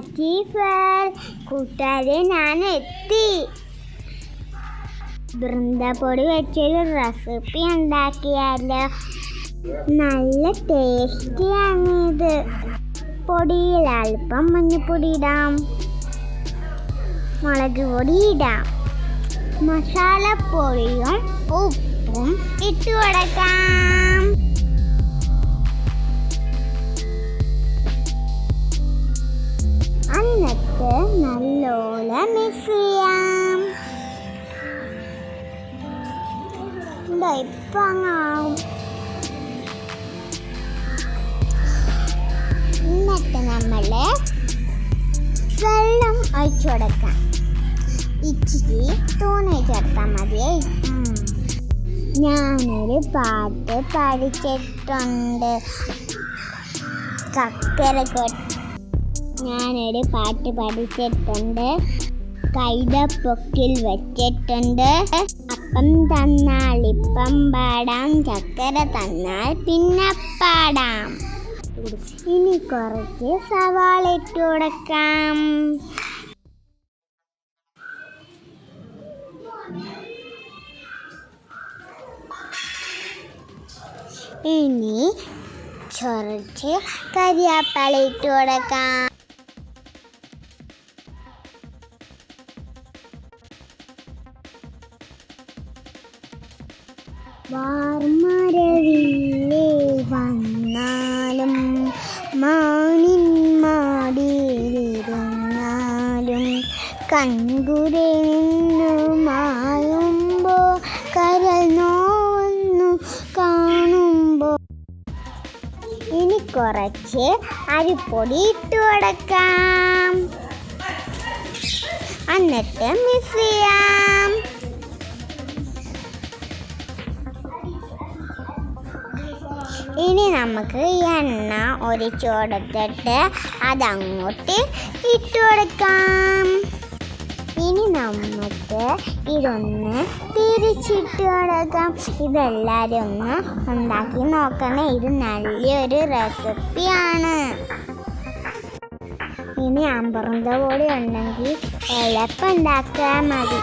അച്ചീഫർ കൂട്ടുകാരെ ഞാൻ എത്തി ബൃന്ദപ്പൊടി വെച്ചൊരു റെസിപ്പി ഉണ്ടാക്കിയാലോ. നല്ല ടേസ്റ്റിയാണ് ഇത് പൊടിയിൽ അല്പം മഞ്ഞൾപ്പൊടി ഇടാം. മുളക് പൊടി ഇടാം. മസാലപ്പൊടിയും ഉപ്പും ഇട്ട് കൊടുക്കാം. നല്ലോണം മിക്സ് ചെയ്യാം വെള്ളം ഒഴിച്ചു കൊടുക്കാം. ഇച്ചിരി തൂണി ചേർത്താൽ മതിയേ. ഞാനൊരു പാട്ട് പഠിച്ചിട്ടുണ്ട്. കക്കര ഞാനൊരു പാട്ട് പഠിച്ചിട്ടുണ്ട്. കൈതപ്പൊക്കിൽ വെച്ചിട്ടുണ്ട്. അപ്പം തന്നാൽ ഇപ്പം പാടാം. ചക്കര തന്നാൽ പിന്നെ പാടാം. ഇനി കുറച്ച് സവാള ഇട്ട് കൊടുക്കാം. ഇനി കുറച്ച് കരിയാപ്പാളിട്ട് കൊടുക്കാം. വാർമരവില്ലേ വന്നാലും മാനിൻ മാടിയിലിരുന്നാലും കൺകുരെ കരൽ ഇനി കുറച്ച് അരിപ്പൊടി ഇട്ട് കൊടുക്കാം എന്നിട്ട് ചെയ്യാം ഇനി നമുക്ക് എണ്ണ ഒരിച്ചു കൊടുത്തിട്ട് അതങ്ങോട്ട് ഇട്ട് കൊടുക്കാം. ഇനി നമുക്ക് ഇതൊന്ന് തിരിച്ചിട്ട് കൊടുക്കാം. ഇതെല്ലാവരും ഒന്ന് ഉണ്ടാക്കി നോക്കണേ. ഇത് നല്ലൊരു റെസിപ്പിയാണ്. ഇനി അമ്പറന്ത പൊടി ഉണ്ടെങ്കിൽ എളുപ്പം ഉണ്ടാക്കാൻ മതി